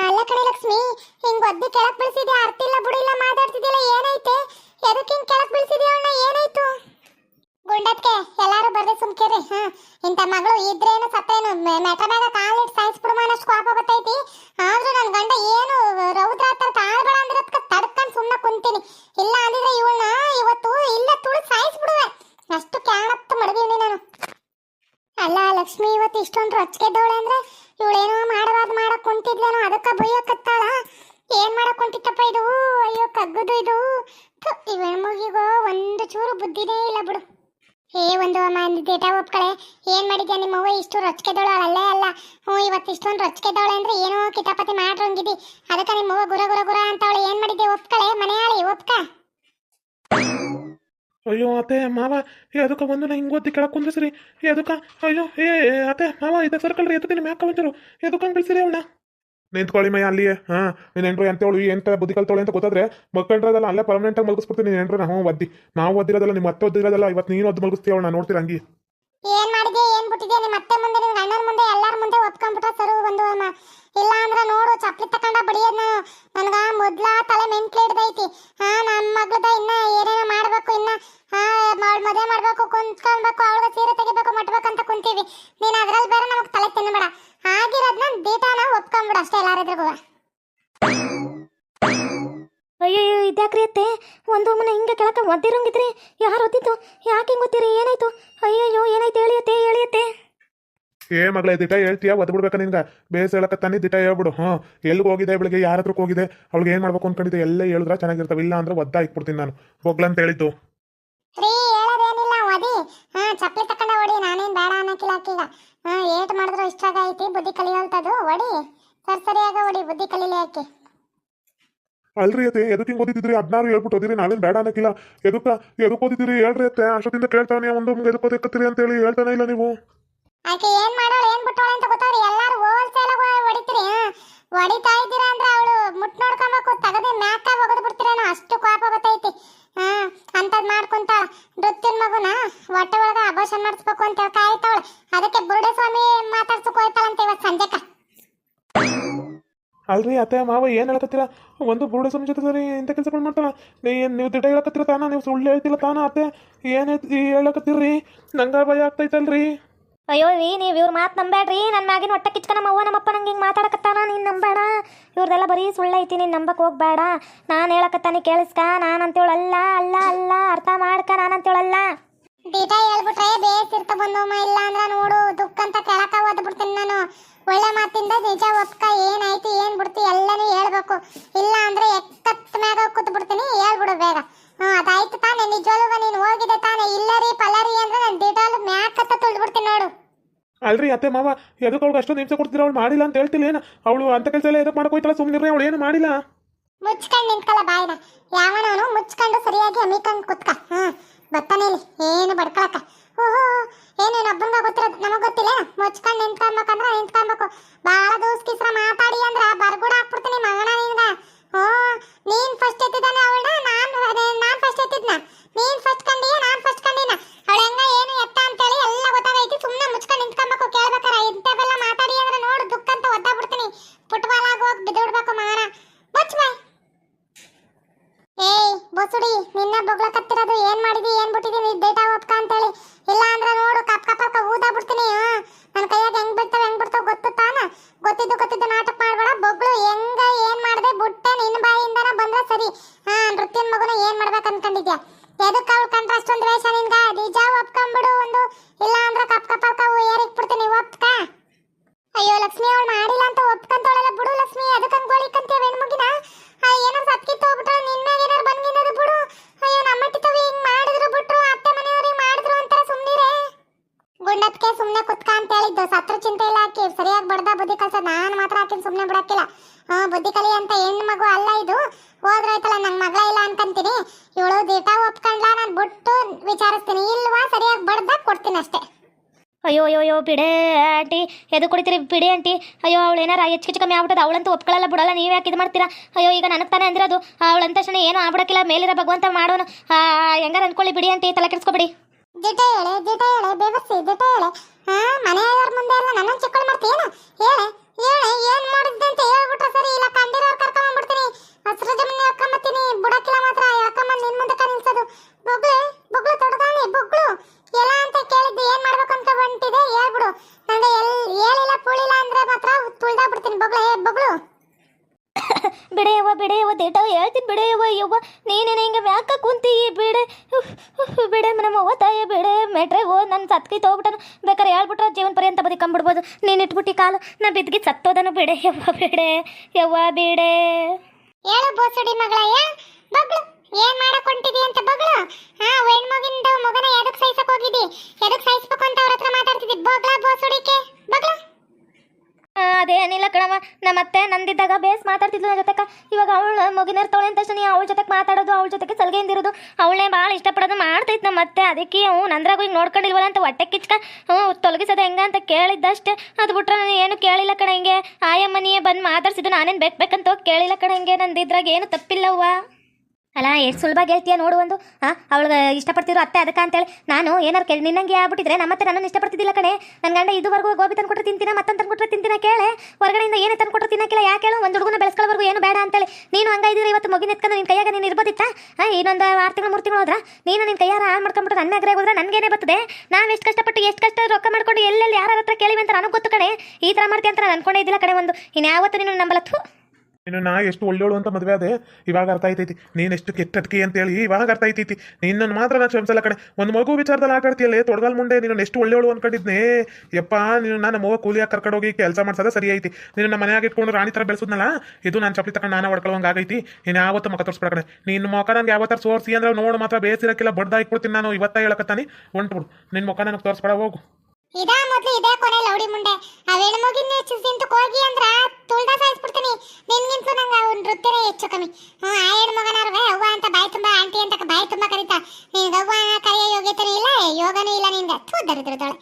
ಅಲ್ಲ ಕಣೆ ಲಕ್ಷ್ಮಿ, ಹಿಂಗ್ ಒದ್ದಿ ಕೆಳಕ್ ಬೀಳ್ಸಿದ್ಯಾ? ಅರ್ತಿಲ್ಲ ಬುಡಿಲ್ಲ ಮಾತಾಡ್ತಿದ್ಯಲ್ಲ ಏನೈತೆ ಎದಕ್ಕೆ ಹಿಂಗ್ ಕೆಳಕ್ ಬೀಳ್ಸಿದ್ಯಾ ಅವಳ ಏನಾಯ್ತು? ಗುಂಡತ್ಕೆ ಎಲ್ಲಾರು ಬರ್ದೆ ಸುಮ್ಕೇರಿ ಹಾ. ಇಂಥ ಮಗಳು ಇದ್ರೇನು ಸತ್ತೇನು? ಮೆಟ ಮ್ಯಾಗ ಕಾಲಿಟ್ಟು ಸಾಯಿಸ್ಬಿಡುಮ ಅನ್ನಷ್ಟು ಕೋಪ ಬರ್ತೈತಿ. ಆದ್ರೂ ನನ್ನ ಗಂಡ ಏನು ರೌದ್ರ ಹತ್ರ ತಾಳ್ಬೇಡ ಅಂದಿರೋದ್ಕ ತಡ್ಕೊಂಡ್ ಸುಮ್ಮನೆ ಕುಂತೀನಿ. ಇಲ್ಲ ಅಂದಿದ್ರೆ ಇವಳನ್ನ ಇವತ್ತು ಇಲ್ಲ ತುಳು ಸಾಯಿಸ್ಬಿಡುವೆ. ಅಷ್ಟು ಕ್ಯಾಣತ್ತು ಮಡಗಿವ್ನಿ ನಾನು. ಅಲ್ಲ, ಲಕ್ಷ್ಮಿ, ಇವತ್ತು ಇಷ್ಟೊಂದು ರೊಚ್ಗೆದ್ದವಳೆ ಅಂದ್ರೆ ಇವಳೇನೋ ಮಾಡಬಾರ್ದು ಮಾಡಕ್ ಕುಂತಿದ್ಲೇನೋ, ಅದಕ್ಕ ಬೈಯಕತ್ತಾಳ. ಏನ್ ಮಾಡಕ್ ಕುಂತಿತ್ತಪ್ಪ ಇದು? ಅಯ್ಯೋ, ಕಗ್ಗದು ಇದು. ಈ ಹೆಣ್ಮಗಿಗೋ ಒಂದು ಚೂರು ಬುದ್ಧಿನೇ ಇಲ್ಲ ಬಿಡು. ಏ ಒಂದು ಮಂದಿ ಡೇಟ ಒಪ್ಕಳೆ. ಏನ್ ಮಾಡಿದ್ಯಾ ನಿಮ್ಮವ್ವ? ಇಷ್ಟು ರೊಚ್ಗೆದವಳು ಅಲ್ಲೇ ಅಲ್ಲ. ಹ್ಞೂ, ಇವತ್ತು ಇಷ್ಟೊಂದು ರೊಚ್ಗೆದವಳೆ ಅಂದ್ರೆ ಏನೋ ಕಿತಾಪತಿ ಮಾಡ್ರಂಗಿದಿ. ಅದಕ್ಕೆ ನಿಮ್ಮವ್ವ ಗುರ ಗುರ ಗುರ ಅಂತವಳು. ಏನ್ ಮಾಡಿದ್ದೆ ಒಪ್ಕಳೆ? ಮನೆಯಾಳಿ, ಒಪ್ಕ? ಅಯ್ಯೋ ಅತ್ತೆ ಮಾವ ಏ ಅದಕ್ಕೆ ಒಂದು ನಾ ಹಿಂಗೆ ಓದಿ ಕೆಳಗೆ ಕುಂದ್ರಿಸ್ರಿ. ಏ ಅದಕ್ಕೆ ಅಯ್ಯೋ ಏ ಏ, ಅತ್ತೆ ಮಾವ ಇದು ಸರ್ಕಲ್ ರೀ ನಿಮ್ಮ ಮ್ಯಾಕ ಬಂದರು ಎದಕ್ಕಂಗೆ ಬಿಡ್ಸಿರಿ ಅವಳ ನಿಂತ್ಕೊಳ್ಳಿ ಮೈ ಅಲ್ಲಿಯೇ ಹಾಂ ನೀನು ಎಂಟ್ರು ಎಂತೇಳು ಎಂತ ಬುದ್ಧಿ ಕಲ್ತವಳೆ ಅಂತ ಗೊತ್ತಾದ್ರೆ ಮಕ್ಕಳ್ರದಲ್ಲ ಅಲ್ಲೇ ಪರ್ಮನೆಂಟಾಗಿ ಮಲಗಿಸ್ಬಿಡ್ತೀನಿ ನೀನು ಎಂಟ್ರು ನಾವು ಒದ್ದಿ. ನಾವು ಒದ್ದಿರೋದಲ್ಲ ನಿಮ್ಮ ಮತ್ತೆ ಒದ್ದಿರೋದಲ್ಲ ಇವತ್ತು ನೀನು ಒದ್ದು ಮಲಗಿಸ್ತೀವಿ ನಾನು ನೋಡ್ತೀರ ಹಂಗೆ? ಏನ್ ಮಾಡಿದ್ಯಾ ಏನ್ ಬಿಟ್ಟಿದ್ಯಾ ನಿಮ್ಮ ಅತ್ತೆ ಮುಂದೆ ನಿಮ್ ಅಣ್ಣನ ಮುಂದೆ ಎಲ್ಲರ ಮುಂದೆ ಒಪ್ಕೊಂಡ್ಬಿಟ್ಟ ಸರು ಒಂದು ಅಮ್ಮ. ಇಲ್ಲ ಅಂದ್ರೆ ನೋಡು ಚಪ್ಪಲಿ ತಕೊಂಡ ಬಡಿಯೋದ್ ನಾನು ನನ್ಗ ಮೊದ್ಲ ತಲೆ ಮೆಂಟ್ಲು ಹಿಡ್ದೈತಿ. ಹಾ ನಮ್ಮ ಮಗಳದ ಇನ್ನ ಏನೇನೋ ಮಾಡ್ಬೇಕು ಇನ್ನ. ಹಾ ಅವಳ ಮದುವೆ ಮಾಡ್ಬೇಕು ಕುಂತ್ಕೊಳ್ಬೇಕು ಅವಳಿಗೆ ಸೀರೆ ತೆಗಿಬೇಕು ಅಂತ ಕುಂತೀವಿ. ನೀನ್ ಅದ್ರಲ್ಲಿ ಬೇರೆ ನಮಗೆ ತಲೆ ತಿನ್ನಬೇಡ ಆಗಿರೋದ್ನ ದೀಟಾನ ಒಪ್ಕೊಂಡ್ಬಿಡ ಅಷ್ಟೇ ಎಲ್ಲಾರಿದ್ರಿಗೂ. ಅಯ್ಯಯ್ಯೋ ಇದ್ಯಾಕ್ರಿ ಅತ್ತೆ? ಒಂದು ಮನೆ ಹಿಂಗೆ ಕೇಳಕ್ಕೆ ಒದ್ದಿರಂಗಿದ್ರಿ ಯಾರು ಒದ್ದಿತ್ತು ಯಾಕೆ ಹಿಂಗೆ ಗೊತ್ತೀರಿ ಏನಾಯ್ತು? ಅಯ್ಯಯ್ಯೋ ಏನಾಯ್ತು ಹೇಳಿಯತ್ತೆ ಹೇಳಿ ಅತ್ತೆ. ಏ ಮಗಳೇ ದಿಟ ಹೇಳ್ತೀಯ? ಒದ್ ಬಿಡ್ಬೇಕ ನಿನ್ಗೆ? ಬೇಸ್ ಹೇಳಕತ್ತಾನೆ ದಿಟ ಹೇಳ್ಬಿಡು. ಹ್ಞೂ ಎಲ್ಲಿಗೆ ಹೋಗಿದೆ ಬೆಳಿಗ್ಗೆ ಯಾರ ಹತ್ರಕ್ಕೆ ಹೋಗಿದೆ ಅವ್ಳಿಗೆ ಏನು ಮಾಡ್ಬೇಕು ಅನ್ಕೊಂಡಿದ್ದೆ? ಎಲ್ಲ ಹೇಳಿದ್ರೆ? ಚೆನ್ನಾಗಿರ್ತಾವೆ. ಇಲ್ಲ ಅಂದ್ರೆ ಒದ್ದ ಇಕ್ಬಿಡ್ತೀನಿ ನಾನು. ಹೋಗ್ಲಂತ ಹೇಳಿದ್ದು. ರೀ ಹೇಳೋದೇನಿಲ್ಲ ಓದಿ ಹಾ ಚಪ್ಪಲಿ ತಕೊಂಡ ಓಡಿ ನಾನೇನ್ ಬೇಡ ಅನ್ನಕ್ಕಿಲ್ಲ ಆಕೀಗ. ಹಾ ಏಟ್ ಮಾಡಿದ್ರು ಇಷ್ಟ ಐತಿ ಬುದ್ಧಿ ಕಲಿಯೋಲ್ತದು ಓಡಿ. ಸರ್ ಸರಿಯಾಗ ಓಡಿ ಬುದ್ಧಿ ಕಲೀಲಿ ಆಕೆ. ಅಲ್ರಿ ಅತ್ತೆ ಎದಕ್ಕೆ ಹಿಂಗೆ ಓದಿದ್ರಿ ಹದಿನಾರು ಹೇಳ್ಬಿಟ್ಟು ಓದಿರಿ ನಾವೇನು ಬೇಡ ಅನ್ನಕ್ಕಿಲ್ಲ ಎದಕ್ಕ ಎದಕ್ಕೆ ಓದಿದ್ದೀರಿ ಹೇಳ್ರಿ ಅತ್ತೆ ಅಷ್ಟೊತ್ತಿಂದ ಕೇಳ್ತಾನೆ ಒಂದು ಎದಕ್ಕೆ ಓದಕತ್ತೀರಿ ಅಂತ ಹೇಳಿ ಹೇಳ್ತಾನೆ ಇಲ್ಲ ನೀವು? ಆಕೆ ಏನ್ ಮಾಡೋಳು ಏನ್ ಬಿಟ್ಟೋಳು ಅಂತ ಗೊತ್ತಾವ್ರಿ ಎಲ್ಲಾರು ಹೋಲ್ಸೇಲ್ ಹೊಡಿತೀರಿ ಹೊಡಿತಾ ಇದ್ದೀರಾ ಅಂದ್ರೆ ಅವಳು ಮುಟ್ ನೋಡ್ಕೊಬೇಕು ತಗದಿ ಮ್ಯಾಕ ಒಗದ್ ಬಿಡ್ತೀರೇನೋ ಅಷ್ಟು ಕೋಪ ಗೊತ್ತೈತಿ ಹಾ ಅಂತದ್ ಮಾಡ್ಕೊಂತಾಳ ನೃತ್ಯನ್ ಮಗುನ? ಹೊಟ್ಟೆ ಒಳಗ ಅಬೋಷನ್ ಮಾಡಿಸ್ಬೇಕು ಅಂತ ಹೇಳಿ ಕಾಯ್ತಾವಳು ಅದಕ್ಕೆ ಬುರುಡೆ ಸ್ವಾಮಿ ಮಾತಾಡ್ಸಕ್ ಹೋಯ್ತಾಳಂತ ಇವತ್ ಸಂಜೆಕ. ಅಲ್ರಿ ಅತ್ತೆ, ಮಾವ ಏನು ಹೇಳಕತ್ತೀರ? ಒಂದು ಬುರುಡೆ ಸ್ವಾಮಿ ಜೊತೆ ಸರಿ ಇಂಥ ಕೆಲಸ ಮಾಡ್ತಾಳ. ಏನು ನೀವು ದಿಟ ಹೇಳಕತ್ತೀರ ತಾನ? ನೀವು ಸುಳ್ಳು ಹೇಳ್ತಿಲ್ಲ ತಾನ ಅತ್ತೆ? ಏನೈತಿ ಹೇಳಕತ್ತೀರ್ರಿ? ನಂಗೆ ಭಯ ಆಗ್ತೈತಲ್ರಿ. ಅಯ್ಯೋ ರೀ ನೀವು ಇವ್ರ ಮಾತು ನಂಬೇಡ್ರಿ ನನ್ನ ಮ್ಯಾಗಿನ ಹೊಟ್ಟೆ ಕಿಚ್ಕ ನಮ್ಮ ಅವ್ವ ನಮ್ಮಪ್ಪ ನಂಗೆ ಹಿಂಗೆ ಮಾತಾಡಕತ್ತಾನ ನೀನು ನಂಬೇಡ ಇವ್ರದೆಲ್ಲ ಬರೀ ಸುಳ್ಳೈತಿ ನೀನು ನಂಬಕ್ಕೆ ಹೋಗ್ಬೇಡ ನಾನು ಹೇಳಕತ್ತಾನೆ ಕೇಳಿಸ್ಕ. ನಾನು ಅಂತೇಳಲ್ಲ ಅಲ್ಲ ಅಲ್ಲ, ಅರ್ಥ ಮಾಡ್ಕ ನಾನು ಅಂತೇಳಲ್ಲ ಡೀಟ ಹೇಳ್ಬಿಟ್ರೆ ಬೇಸಿರ್ತ ಬಂದೋಮ ಇಲ್ಲ ಅಂದ್ರ ನೋಡು, ದುಃಖ ಅಂತ ಕೆಳಕ ಓದ್ಬಿಡ್ತೀನಿ ನಾನು. ಒಳ್ಳೆ ಮಾತಿಂದ ನಿಜ ಒಪ್ಕ ಏನಾಯ್ತು ಏನ್ ಬಿಡ್ತಿ, ಎಲ್ಲಾನು ಹೇಳ್ಬೇಕು. ಇಲ್ಲ ಅಂದ್ರೆ ಎಕ್ಕತ್ ಮ್ಯಾಗ ಕೂತ್ ಬಿಡ್ತೀನಿ ಹೇಳ್ಬಿಡು ಬೇಗ. ಹ್ಮ್, ಅದಾಯ್ತು ತಾನೆ, ನಿಜವಾಗ್ಲೂ ನೀನ್ ಹೋಗಿದೆ ತಾನೆ ಇಲ್ಲರಿ ಪಲ್ಲರಿ ಅಂದ್ರೆ ನಾನು ಡೀಟಾಲ್ ಮ್ಯಾಕತ್ತ ತುಳ್ದು ಬಿಡ್ತೀನಿ ನೋಡು ಅಲ್ರಿ, ಅತ್ತೆ ಮಾವ ಎದಕ್ಕೆ ಅವ್ಳಿಗೆ ಅಷ್ಟೊಂದು ಹಿಂಸೆ ಕೊಡ್ತೀರ ಅವಳು ಮಾಡಿಲ್ಲ ಅಂತ ಹೇಳ್ತಿಲ್ಲ ಏನು? ಅವಳು ಅಂತ ಕೆಲಸ ಎಲ್ಲ ಎದಕ್ಕೆ ಮಾಡಕ್ ಹೋಯ್ತಾಳ ಸುಮ್ಮನೆ ಅವಳು ಏನು ಮಾಡಿಲ್ಲ? ಮುಚ್ಕೊಂಡು ನಿಂತ್ಕಲ್ಲ ಬಾಯಿನ. ಯಾವನವನು ಮುಚ್ಕೊಂಡು ಸರಿಯಾಗಿ ಅಮಿಕಂಡು ಕುತ್ಕ. ಹ್ಮ್ ಬರ್ತಾನೆ ಇಲ್ಲಿ. ಏನು ಬಡ್ಕೊಳಕ? ಓಹೋ, ಏನೇನು ಒಬ್ಬಂಗ ಗೊತ್ತಿರೋದು ನಮಗೆ ಗೊತ್ತಿಲ್ಲ ಮುಚ್ಕೊಂಡು ನಿಂತ್ಕೊಂಬೇಕಂದ್ರೆ ನಿಂತ್ಕೊಬೇಕು. ಬಾಳ ದೋಸ್ ಕಿಸ್ರ ಮಾತಾಡಿ ಅಂದ್ರೆ ಬರ್ಗುಡ ಹಾಕ್ಬಿಡ್ತೀನಿ ಮಗನ ನಿನ್ಗ ಓ, ನೀನ್ ಫಸ್ಟ್ ಎತ್ತಿದ್ದಾನೆ ಅವಳನ್ನ ನಾನು ನಾನು ಫಸ್ಟ್ ಎತ್ತಿದ್ನ ನೀನ್ ಫಸ್ಟ್ ಕಂಡಿಯ ನಾನ್ ಫಸ್ಟ್ ಕಂಡಿನ ಅವಳ ಹೆಂಗ ಏನು ಎತ್ತ ಅಂತೇಳಿ ಎಲ್ಲ ಗೊತ್ತಾಗೈತಿ ಸುಮ್ನೆ ಮುಚ್ಕೊಂಡ್ ನಿಂತ್ಕೊಬೇಕು ಕೇಳ್ಬೇಕಾರ ಇಂಥವೆಲ್ಲ ಮಾತಾಡಿ ಅಂದ್ರೆ ನೋಡು ದುಃಖ ಅಂತ ಒದ್ದಾಗ್ಬಿಡ್ತೀನಿ ಫುಟ್ಬಾಲ್ ಆಗಿ ಹೋಗಿ ಬಿದ್ದು ಮಗನ ಮುಚ್ಚ ಬಾಯ್ ಏಯ್ ಬಸುಡಿ ನಿನ್ನ ಬೊಗ್ಳಕತ್ತಿರೋದು ಏನ್ ಮಾಡಿದಿ, ಏನ್ ಬಿಟ್ಟಿದೀನಿ ಡೇಟಾ ಒಪ್ಕ ಅಂತ ಹೇಳಿ ಇಲ್ಲ ಅಂದ್ರೆ ನೋಡು, ಕಪ್ ಕಪ್ ಕಪ್ ಊದಾ ಬಿಡ್ತೀನಿ. ನನ್ನ ಕೈಯಾಗ ಹೆಂಗ್ ಬಿಡ್ತಾವ ಹೆಂಗ್ ಬಿಡ್ತಾವ ಗೊತ್ತು ತಾನ? ಗೊತ್ತಿದ್ದು ಗೊತ್ತಿದ್ದು ನಾಟಕ ಮಾಡ್ಬೇಡ. ಬೊಗ್ಳು ಹೆಂಗ ಏನ್ ಮಾಡ್ದೆ ಬುಟ್ಟೆ ನಿನ್ನ ಬಾಯಿಂದನ ಬಂದ್ರೆ ಸರಿ. ಹಾ, ನೃತ್ಯನ್ ಮಗುನ ಏನ್ ಮಾಡ್ಬೇಕು ಅನ್ಕೊಂಡಿದ್ಯಾ ಎದಕ್ಕೆ ಅವ್ಳು ಕಂಡ್ರೆ ಅಷ್ಟೊಂದು ಗುಂಡತ್ಕೆ ಸುಮ್ನೆ ಕುತ್ಕ ಅಂತ ಹೇಳಿದ್ದು. ಸತ್ರ ಚಿಂತೆ ಇಲ್ಲ ಆಕಿ. ಸರಿಯಾಗಿ ಬಡ್ದ ಬುದ್ಧಿ ಕಲ್ಸೋದ್ ನಾನು ಮಾತ್ರ ಆಕಿನ ಸುಮ್ನೆ ಬಿಡಕ್ಕಿಲ್ಲ ಆ ಬುದ್ಧಿ ಕಲಿ ಅಂತ ಹೆಣ್ಣು ಮಗು ಅಲ್ಲ ಇದು. ಹೋದ್ರಾಯ್ತಲ್ಲ, ನಂಗ್ ಮಗಳ ಇಲ್ಲ ಅನ್ಕಂತೀನಿ. ಇವಳು ದಿಟ ಒಪ್ಕೊಂಡ್ಲ, ನಾನು ಬಿಟ್ಟು ವಿಚಾರಿಸ್ತೀನಿ. ಇಲ್ವಾ, ಸರಿಯಾಗಿ ಬಡ್ದ ಕೊಡ್ತೀನಿ ಅಷ್ಟೇ. ಅಯ್ಯೋ ಅಯ್ಯೋ ಅಯ್ಯೋ, ಬಿಡೆ ಆಂಟಿ. ಎದು ಕುಡಿತೀರಿ? ಬಿಡಿ ಆಂಟಿ. ಅಯ್ಯೋ, ಅವಳು ಏನಾರ ಹೆಚ್ಚು ಹೆಚ್ಚು ಕಮ್ಮಿ ಆಗ್ಬಿಟ್ಟದ. ಅವಳಂತೂ ಒಪ್ಕೊಳ್ಳಲ್ಲ ಬಿಡಲ್ಲ. ನೀವು ಯಾಕೆ ಇದು ಮಾಡ್ತೀರಾ? ಅಯ್ಯೋ, ಈಗ ನನಗೆ ತಾನೇ ಅಂದಿರೋದು. ಅವಳಂತ ತಕ್ಷಣ ಏನು ಆಗ್ಬಿಡಕ್ಕಿಲ್ಲ. ಮೇಲಿರೋ ಭಗವಂತ ಮಾಡೋನು. ಹೆಂಗಾರ ಅನ್ಕೊಳ್ಳಿ ಬಿಡಿ ಆಂಟಿ. ತಲೆ ಕೆಡಿಸ್ಕೊಬಿಡಿ. ದಿಟ ಹೇಳೆ ದಿಟ ಹೇಳೆ ಬೇಬಸ್ಸಿ ದಿಟ ಹೇಳೆ ಹಾ ಮನೆಯವ್ರ ಮುಂದೆ ಎಲ್ಲ ನನ್ನನ್ನು ಚಿಕ್ಕಳು ಮಾಡ್ತೀಯೇನ ಹೇಳೆ ಹೇಳೆ, ಏನ್ ಮಾಡಿದ್ದೆ ಅಂತ ಹೇಳ್ಬಿಟ್ರೆ ಸರಿ, ಇಲ್ಲ ಕಂಡಿರೋರ್ ಕರ್ಕೊಂಡ್ಬಿಡ್ತೀನಿ ಹಸಿರು ಜಮೀನ್ ಹಾಕೊಂಬತ್ತೀನಿ ಬುಡಕ್ಕಿಲ್ಲ ಮಾತ್ರ ಹಾಕೊಂಬಂದು ನಿನ್ ಮುಂದೆ ನಿಲ್ಸೋದು. ಬೊಗ್ಳು ಬೊಗ್ಳು ತೊಡ್ದಾನೆ ಬೊಗ್ಳು. ಎಲ್ಲ ಅಂತ ಕೇಳಿದ್ದು ಏನ್ ಮಾಡ್ಬೇಕು ಅಂತ ಹೊಂಟಿದೆ, ಹೇಳ್ಬಿಡು. ನಂಗೆ ಎಲ್ ಹೇಳಿಲ್ಲ ಪುಳಿಲ್ಲ ಅಂದ್ರೆ ಮಾತ್ರ ತುಳ್ದಾ ಬಿಡ್ತೀನಿ ಬೊಗ್ಳು, ಹೇ, ಬೊಗ್ಳು. ಬಿಡೆಯವ್ವ ಯವ್ವ ಬಿಡೆ ಯವ್ವ ದೇಟವ ಹೇಳ್ತೀನಿ ಬಿಡೆಯವ್ವ ಯವ್ವ ಯವ್ವ ನೀನೇನು ಹಿಂಗೆ ಮ್ಯಾಕ ಕುಂತೀ ಬಿಡೆ. ಬಿಡೆ ನಮ್ಮ ಅವ್ವ ತಾಯಿ ಬಿಡೆ, ಮೆಟ್ರೆ ಓ ನನ್ನ ಸತ್ಕಿ ತಗೋಬಿಟ್ಟನು. ಬೇಕಾರೆ ಹೇಳ್ಬಿಟ್ರೆ ಜೀವನ ಪರ್ಯಂತ ಬದುಕೊಂಬಿಡ್ಬೋದು. ನೀನು ಇಟ್ಬಿಟ್ಟು ಕಾಲು, ನಾ ಬಿದ್ಗಿ ಸತ್ತೋದನು ಬಿಡೆ, ಯವ್ವ ಬಿಡೆ ಯವ್ವ ಬಿಡೆ. ಹೇಳು ಬೋಸುಡಿ ಮಗಳ, ಹೇಳು. ಬಗ್ಳು ಏನ್ ಮಾಡಕ್ ಹೊಂಟಿದಿ ಅಂತ ಬಗ್ಳು ಹಾ, ಹೆಣ್ಮಗಿಂದ ಮಗನ ಎದಕ್ ಸಹಿಸಕ್ ಹೋಗಿದಿ? ಎದಕ್ ಸಹಿಸ್ಬೇಕು ಅಂತ ಅವ್ರ ಹತ್ರ ಮಾತಾಡ್ತಿದ್ದಿ? ಬಗ್ಲ ಬೋಸುಡಿಕೆ? ಅದೇನಿಲ್ಲ ಕಣವ ನಮ್ಮತ್ತೆ ನಂದಿದ್ದಾಗ ಬೇಸ್ ಮಾತಾಡ್ತಿದ್ಲು ನನ್ನ ಜೊತೆಗೆ ಇವಾಗ ಅವಳು ಮಗಿನಿರ್ತಾಳೆ ಅಂತ ತಕ್ಷಣ ಅವಳ ಜೊತೆಗೆ ಮಾತಾಡೋದು, ಅವಳ ಜೊತೆಗೆ ಸಲ್ಗೆಯಿಂದಿರೋದು ಅವಳೇ ಭಾಳ ಇಷ್ಟಪಡೋದು ಮಾಡ್ತೈತೆ ನಮ್ಮತ್ತೆ ಅದಕ್ಕೆ ಅವು ನಂದ್ರಾಗ ಹೋಗಿ ನೋಡ್ಕೊಂಡಿಲ್ವಲ್ಲ ಅಂತ ಹೊಟ್ಟೆ ಕಿಚ್ಕ, ಹ್ಞೂ ತೊಲಗಿಸೋದು ಹೆಂಗ ಅಂತ ಕೇಳಿದ್ದಷ್ಟೇ. ಅದು ಬಿಟ್ರೆ ನಾನು ಏನು ಕೇಳಿಲ್ಲ ಕಣ ಹಿಂಗೆ. ಆಯಮ್ಮನಿಯೇ ಬಂದು ಮಾತಾಡ್ಸಿದ್ದು, ನಾನೇನು ಬೇಕು ಬೇಕಂತ ಹೋಗಿ ಕೇಳಿಲ್ಲ ಕಣ ಹಿಂಗೆ. ನಂದಿದ್ರಾಗ ಏನು ತಪ್ಪಿಲ್ಲವ್ವ. ಅಲ್ಲ ಎಷ್ಟು ಸುಲಭ ಗೆಲ್ತೀಯ ನೋಡು ಒಂದು. ಹಾಂ ಅವಳಿಗೆ ಇಷ್ಟಪಡ್ತಿರೋ ಅತ್ತೆ ಅದಕ್ಕೆ ಅಂತೇಳಿ ನಾನು ಏನಾರು ಕೇಳಿ, ನಿನ್ನಂಗೆ ಆಗ್ಬಿಟ್ಟಿದ್ರೆ ನಮ್ಮತ್ತೆ ನನ್ನನ್ನು ಇಷ್ಟಪಡ್ತಿದ್ದಿಲ್ಲ ಕಣೆ. ನನ್ನ ಗಂಡ ಇದುವರೆಗೂ ಗೋಬಿ ತಂದು ಕೊಟ್ಟರೆ ತಿಂತೀನ ಮತ್ತೊಂದು ತಂದು ಕೊಟ್ಟರೆ ತಿಂತೀನ ಕೇಳೆ? ಹೊರಗಡೆಯಿಂದ ಏನೇ ತಂದು ಕೊಟ್ಟರೆ ತಿನ್ನಕ್ಕಿಲ್ಲ ಯಾಕೆ ಹೇಳು ಒಂದು ಹುಡುಗನ ಬೆಳೆಸ್ಕೊಳ್ಳೋವರೆಗೂ ಏನು ಬೇಡ ಅಂತೇಳಿ. ನೀನು ಹಂಗಾಯ್ದಿದ್ರೆ ಇವತ್ತು ಮಗಿನ ಎತ್ಕೊಂಡು ನಿನ್ನ ಕೈಯಾಗ ನೀನು ಇರ್ಬೋದಿತ್ತ? ಹಾಂ ಇನ್ನೊಂದು ಆರು ತಿಂಗಳು, ಮೂರು ನೀನು ನಿನ್ನ ಕೈಯಾರ ಹಾಳು ಮಾಡ್ಕೊಂಬಿಟ್ಟು ನನ್ನ ಅಗ್ರೆ ಹೋದ್ರೆ ನನಗೇನೆ ಬರ್ತದೆ? ನಾವು ಎಷ್ಟು ಕಷ್ಟಪಟ್ಟು, ಎಷ್ಟು ಕಷ್ಟ ರೊಕ್ಕ ಮಾಡ್ಕೊಂಡು ಎಲ್ಲೆಲ್ಲಿ, ಯಾರ ಹತ್ರ ಕೇಳಿವೆ ಅಂತ ನನಗೆ ಗೊತ್ತು ಕಣೆ. ಈ ಥರ ಮಾಡ್ತೀಯ ಅಂತ ನಾನು ಅನ್ಕೊಂಡೇ ಇದ್ದಿಲ್ಲ ಕಣೆ ಒಂದು. ಇನ್ಯಾವತ್ತು ನೀನು ನಂಬಲತ್ತು ಇನ್ನು ನಾ ಎಷ್ಟು ಒಳ್ಳೆಯವಳು ಅಂತ ಮದುವೆ ಅದೇ ಇವಾಗ ಅರ್ಥ ಆಯ್ತೈತಿ. ನೀನು ಎಷ್ಟು ಕೆಟ್ಟಟ್ಕಿ ಅಂತೇಳಿ ಇವಾಗ ಅರ್ಥ ಆಯ್ತೈತಿ. ನಿನ್ನನ್ನು ಮಾತ್ರ ನಾನು ಕ್ಷಮಿಸಲ್ಲ ಕಡೆ ಒಂದು ಮಗು ವಿಚಾರದಲ್ಲಿ ಆಟ ಆಡ್ತೀಯಲ್ಲೇ ತೊಡಗಲ್ ಮುಂದೆ ನೀನು ಎಷ್ಟು ಒಳ್ಳೆಯವಳು ಅನ್ಕೊಂಡಿದ್ನೆ. ಯಪ್ಪ, ನೀನು ನಾನು ಮಗ ಕೂಲಿಯಾಗಿ ಕರ್ಕೊಂಡೋಗಿ ಕೆಲಸ ಮಾಡ್ಸೋದ ಸರಿ ಐತಿ ನೀನು ನಮ್ಮ ಮನೆಯಾಗ ಇಟ್ಕೊಂಡು ರಾಣಿ ಥರ ಬೆಳೆಸಿದ್ನಲ್ಲ, ಇದು ನಾನು ಚಪ್ಪಲಿ ತಕೊಂಡು ನಾನು ಹೊಡ್ಕೊಳ್ಳೋಂಗೆ ಆಗೈತಿ ನೀನು ಯಾವತ್ತು ಮಕ ತೋರಿಸ್ಬೇಡ ಕಣೆ. ನಿನ್ನ ಮುಖ ನನಗೆ ಯಾವತ್ತಾರು ಸೋರ್ಸಿ ಅಂದ್ರೆ ನೋಡು ಮಾತ್ರ ಬೇಸಿರಕ್ಕಿಲ್ಲ ಹಾಕ್ಬಿಡ್ತೀನಿ ನಾನು, ಇವತ್ತ ಹೇಳಕತ್ತಾನಿ. ಹೊಂಟ್ಬಿಡು ನಿನ್ನ ಮುಖ ನನಗೆ ತೋರಿಸ್ಬೇಡ, ಹೋಗು. ಇದಾ ಮೊದಲು ಇದೇ ಕೊನೆ ಲೌಡಿ ಮುಂಡೆ. ಆ ಮುಗಿನ ಚಿಸಿಂತ ಹೋಗಿ ಅಂದ್ರ ತುಳ್ದ ಸಾಯಿಸ್ಬಿಡ್ತೀನಿ ನಿನ್ಗಿಂತಲೂ ನಂಗೆ ಅವ್ನ ನೃತ್ಯನೇ ಹೆಚ್ಚು ಕಮ್ಮಿ. ಹ್ಞೂ ಆ ಹೆಣ್ಮಗನವ್ರೆ ಅವ್ವ ಅಂತ ಬಾಯಿ ತುಂಬಾ, ಆಂಟಿ ಅಂತ ಬಾಯಿ ತುಂಬಾ ಕರೀತಾ. ನಿನ್ಗೆ ಅವ್ವ ಕರೆಯೋ ಯೋಗ್ಯತೆನೂ ಇಲ್ಲ ಯೋಗನೂ ಇಲ್ಲ ನಿನ್ಗೆ ಥೂ ದರಿದ್ರದೊಳೆ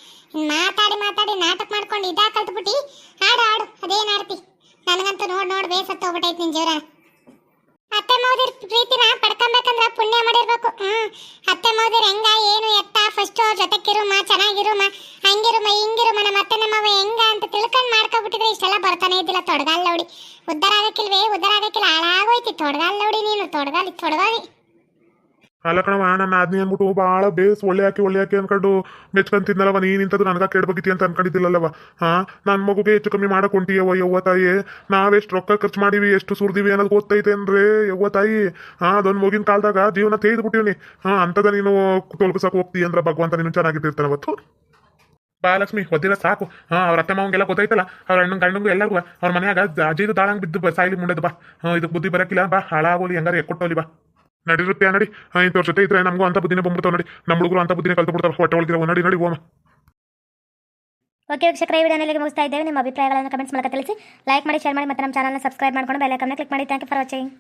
ಮಾತಾಡಿ ಮಾತಾಡಿ, ನಾಟಕ ಮಾಡ್ಕೊಂಡು ಇದಾ ಕಲ್ತ್ಬಿಟ್ಟು ಆಡು ಆಡು ಅದೇನು ಆಡ್ತಿ ನನಗಂತೂ ನೋಡ್ ನೋಡ್, ಬೇಸತ್ತು ಹೋಗ್ಬಿಟ್ಟೈತೆ ನಿನ್ ಜೀವನ. ಅತ್ತೆ ಮಾವದಿರ್ ಪ್ರೀತಿನ ಪಡ್ಕೊಬೇಕಂದ್ರ ಪುಣ್ಯ ಮಾಡಿರ್ಬೇಕು. ಹ್ಮ್, ಅತ್ತೆ ಮಾವದಿರ್ ಹೆಂಗ, ಏನು ಎತ್ತ ಫಸ್ಟ್ ಅವ್ರ ಜೊತೆಗಿರುಮ, ಚೆನ್ನಾಗಿರುಮ, ಹಂಗಿರುಮ, ಹಿಂಗಿರುಮ, ನಮ್ಮ ಅತ್ತೆ ನಮ್ಮವ ಹೆಂಗ ಅಂತ ತಿಳ್ಕೊಂಡ್ ಮಾಡ್ಕೊಬಿಟ್ಟಿದ್ರೆ ಇಷ್ಟೆಲ್ಲ ಬರ್ತಾನೆ ಇದ್ದಿಲ್ಲ, ತೊಡಗಾಲ್ ನೋಡಿ. ಉದ್ದಾರ ಆಗಕ್ಕಿಲ್ವೇ ಉದ್ದಾರ ಆಗಕ್ಕಿಲ್ಲ ಹಾಳಾಗೋಯ್ತಿ ನೋಡಿ ನೀನು. ತೊಡಗಾಲಿ ತೊಡಗಾಲಿ. ಅಲ್ಲ ಕಣವ ನನ್ನ ಆದ್ನಿ ಅಂದ್ಬಿಟ್ಟು ಭಾಳ ಬೇಸ್ ಒಳ್ಳೆ ಹಾಕಿ ಒಳ್ಳೆ ಹಾಕಿ ಅನ್ಕೊಂಡು ಮೆಚ್ಕೊಂತಿದ್ನಲ್ಲವ ನೀನು ಇಂಥದ್ದು ನನಗ ಕೇಳ್ಬೇಕಿತಿ ಅಂತ ಅನ್ಕೊಂಡಿದ್ದಿಲ್ಲಲ್ಲವ ಹಾ? ನನ್ನ ಮಗುಗೆ ಹೆಚ್ಚು ಕಮ್ಮಿ ಮಾಡಕ್ ಹೊಂಟಿಯವ ಯವ್ವ ತಾಯಿ. ನಾವೆಷ್ಟು ರೊಕ್ಕ ಖರ್ಚು ಮಾಡಿವಿ, ಎಷ್ಟು ಸುರಿದೀವಿ ಅನ್ನೋದು ಗೊತ್ತೈತೆ ಅಂದ್ರೆ, ಯವ್ವ ತಾಯಿ. ಹಾ, ಅದೊಂದು ಮಗಿನ ಕಾಲದಾಗ ಜೀವನ ತೆಗೆದು ಬಿಟ್ಟಿವ್ನಿ ಹಾ ಅಂತದ ನೀನು ತೊಲಗಿಸಕ್ ಹೋಗ್ತಿ ಅಂದ್ರೆ ಭಗವಂತ ನೀನು ಚೆನ್ನಾಗಿಟ್ಟಿರ್ತಾನೆ ಅವತ್ತು ಬಾಲಕ್ಷ್ಮಿ ಒದ್ದಿರ ಸಾಕು. ಹಾ, ಅವ್ರ ಅತ್ತೆ ಮಾವಂಗೆಲ್ಲ ಗೊತ್ತಾಯ್ತಲ್ಲ. ಅವ್ರ ಅಣ್ಣನ ಗಂಡಂಗೂ ಎಲ್ಲರಿಗೂ ಅವ್ರ ಮನ್ಯಾಗ ಅಜೀದು ದಾಳಂಗ್ ಬಿದ್ದು ಸಾಯ್ಲಿ ಮುಂಡೆದು ಬಾ. ಇದಕ್ಕೆ ಬುದ್ಧಿ ಬರಕಿಲ್ಲ. ಬಾ, ಹಾಳಾಗೋಲಿ, ಹೆಂಗಾರ ಎಕ್ಕೊಟ್ಟೋಲಿ ಬಾ. ನಡಿರುತ್ತೆ ನೋಡಿ. ಇಂಥವ್ರ ಜೊತೆ ಇದ್ರೆ ನಮಗೂ ಅಂತ ಬುದ್ಧಿನೇ ಬಂದ್ಬಿಡ್ತಾವ ನಡಿ. ನಮ್ಮ ಹುಡುಗರು ಅಂತ ಬುದ್ಧಿನೇ ಕಲ್ತು ಬಿಡ್ತಾವ. ಹೊಟ್ಟೆ ಒಳಗಿರೋ ನೋಡಿ, ನಡಿ, ಹೋಮ. ಓಕೆ, ವೀಕ್ಷಕರ, ಈ ವಿಡಿಯೋನಲ್ಲಿ ಮುಗಿಸ್ತಾ ಇದ್ದೇವೆ. ನಿಮ್ಮ ಅಭಿಪ್ರಾಯಗಳನ್ನು ಕಮೆಂಟ್ಸ್ ಮೂಲಕ ತಿಳಿಸಿ. ಲೈಕ್ ಮಾಡಿ ಶೇರ್ ಮಾಡಿ ಮತ್ತು ನಮ್ಮ ಚಾನಲ್ನ ಸಬ್ಸ್ಕ್ರೈಬ್ ಮಾಡ್ಕೊಂಡು ಬೆಲ್ ಐಕನ್ನ ಕ್ಲಿಕ್ ಮಾಡಿ. Thank you for watching